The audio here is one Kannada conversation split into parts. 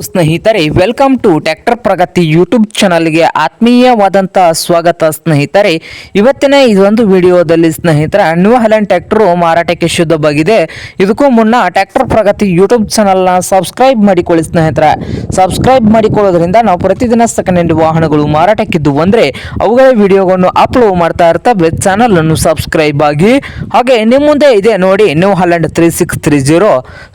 ಸ್ನೇಹಿತರೆ welcome to tractor Pragati YouTube ಚಾನಲ್ಗೆ ಆತ್ಮೀಯವಾದಂಥ ಸ್ವಾಗತ ಸ್ನೇಹಿತರೆ. ಇವತ್ತಿನ ಇದೊಂದು ವಿಡಿಯೋದಲ್ಲಿ ಸ್ನೇಹಿತರ ನ್ಯೂ ಹಲೆಂಡ್ ಟ್ಯಾಕ್ಟ್ರು ಮಾರಾಟಕ್ಕೆ ಶುದ್ಧವಾಗಿದೆ. ಇದಕ್ಕೂ ಮುನ್ನ ಟ್ರ್ಯಾಕ್ಟರ್ ಪ್ರಗತಿ ಯೂಟ್ಯೂಬ್ ಚಾನಲ್ನ ಸಬ್ಸ್ಕ್ರೈಬ್ ಮಾಡಿಕೊಳ್ಳಿ ಸ್ನೇಹಿತರೆ. ಸಬ್ಸ್ಕ್ರೈಬ್ ಮಾಡಿಕೊಳ್ಳೋದ್ರಿಂದ ನಾವು ಪ್ರತಿದಿನ ಸೆಕೆಂಡ್ ಹ್ಯಾಂಡ್ ವಾಹನಗಳು ಮಾರಾಟಕ್ಕಿದ್ದು ಅಂದರೆ ಅವುಗಳ ವಿಡಿಯೋಗಳನ್ನು ಅಪ್ಲೋಡ್ ಮಾಡ್ತಾ ಇರ್ತವೆ ಚಾನಲ್ ಅನ್ನು ಸಬ್ಸ್ಕ್ರೈಬ್ ಆಗಿ. ಹಾಗೆ ನಿಮ್ಮ ಮುಂದೆ ಇದೆ ನೋಡಿ new Holland three six three zero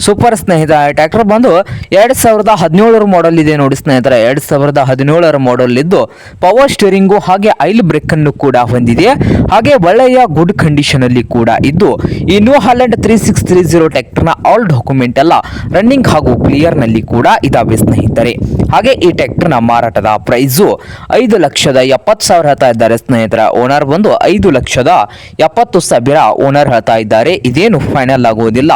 super ಸ್ನೇಹಿತ ಟ್ರ್ಯಾಕ್ಟರ್ ಬಂದು ಎರಡು ಸಾವಿರದ ಹದಿನೇಳರ ಮಾಡೆಲ್ ಇದೆ ನೋಡಿ ಸ್ನೇಹಿತರೆ. ಎರಡು ಸಾವಿರದ ಹದಿನೇಳರ ಮಾಡೆಲ್ ಇದ್ದು ಪವರ್ ಸ್ಟೇರಿಂಗು ಹಾಗೆ ಐಲ್ ಬ್ರೇಕ್ ಅನ್ನು ಕೂಡ ಹೊಂದಿದೆ. ಹಾಗೆ ಒಳ್ಳೆಯ ಗುಡ್ ಕಂಡೀಷನ್ ಅಲ್ಲಿ ಕೂಡ ಇದ್ದು ಈ new Holland three six three zero ಟ್ರ್ಯಾಕ್ಟರ್ನ ಆಲ್ ಡಾಕ್ಯುಮೆಂಟ್ ಎಲ್ಲ ರನ್ನಿಂಗ್ ಹಾಗೂ ಕ್ಲಿಯರ್ನಲ್ಲಿ ಕೂಡ ಇದಾವೆ ಸ್ನೇಹಿತರೆ. ಹಾಗೆ ಈ ಟ್ರ್ಯಾಕ್ಟರ್ನ ಮಾರಾಟದ ಪ್ರೈಸು ಐದು ಲಕ್ಷದ ಎಪ್ಪತ್ತು ಸಾವಿರ ಹೇಳ್ತಾ ಇದ್ದಾರೆ ಸ್ನೇಹಿತರ. ಓನರ್ ಬಂದು ಐದು ಲಕ್ಷದ ಎಪ್ಪತ್ತು ಸಾವಿರ ಓನರ್ ಹೇಳ್ತಾ ಇದ್ದಾರೆ. ಇದೇನು ಫೈನಲ್ ಆಗುವುದಿಲ್ಲ.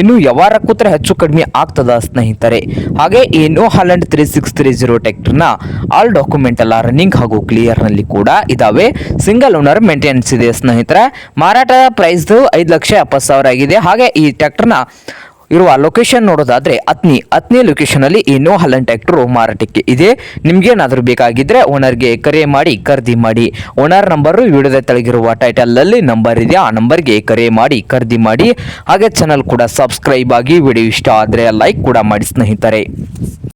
ಇನ್ನು ಯಾವಾರ ಕೂತ್ರೆ ಹೆಚ್ಚು ಕಡಿಮೆ ಆಗ್ತದ ಸ್ನೇಹಿತರೆ. ಹಾಗೆ ಈ Holland three six three zero ಟ್ಯಾಕ್ಟರ್ನ all document ಎಲ್ಲ ರನ್ನಿಂಗ್ ಹಾಗೂ ಕ್ಲಿಯರ್ನಲ್ಲಿ ಕೂಡ ಇದಾವೆ. ಸಿಂಗಲ್ ಓನರ್ ಮೇಂಟೆನೆನ್ಸ್ ಇದೆ ಸ್ನೇಹಿತರೆ. ಮಾರಾಟದ ಪ್ರೈಸ್ ಐದು ಲಕ್ಷ ಎಪ್ಪತ್ತು ಸಾವಿರ ಆಗಿದೆ. ಹಾಗೆ ಈ ಟ್ರ್ಯಾಕ್ಟರ್ನ ಇರುವ ಲೊಕೇಶನ್ ನೋಡೋದಾದ್ರೆ ಅತ್ನಿ. ಅತ್ನಿ ಲೊಕೇಶನ್ ಅಲ್ಲಿ ಈ ನೋ ಹಲನ್ ಟ್ರ್ಯಾಕ್ಟರ್ ಮಾರಾಟಕ್ಕೆ ಇದೆ. ಬೇಕಾಗಿದ್ರೆ ಓನರ್ಗೆ ಕರೆ ಮಾಡಿ, ಖರೀದಿ ಮಾಡಿ. ಓನರ್ ನಂಬರ್ ವಿಡಿಯೋದ ತೆಳಗಿರುವ ಟೈಟಲ್ ಅಲ್ಲಿ ನಂಬರ್ ಇದೆ. ಆ ನಂಬರ್ಗೆ ಕರೆ ಮಾಡಿ, ಖರೀದಿ ಮಾಡಿ. ಹಾಗೆ ಚಾನಲ್ ಕೂಡ ಸಬ್ಸ್ಕ್ರೈಬ್ ಆಗಿ ವಿಡಿಯೋ ಇಷ್ಟ ಆದ್ರೆ ಲೈಕ್ ಕೂಡ ಮಾಡಿ ಸ್ನೇಹಿತರೆ.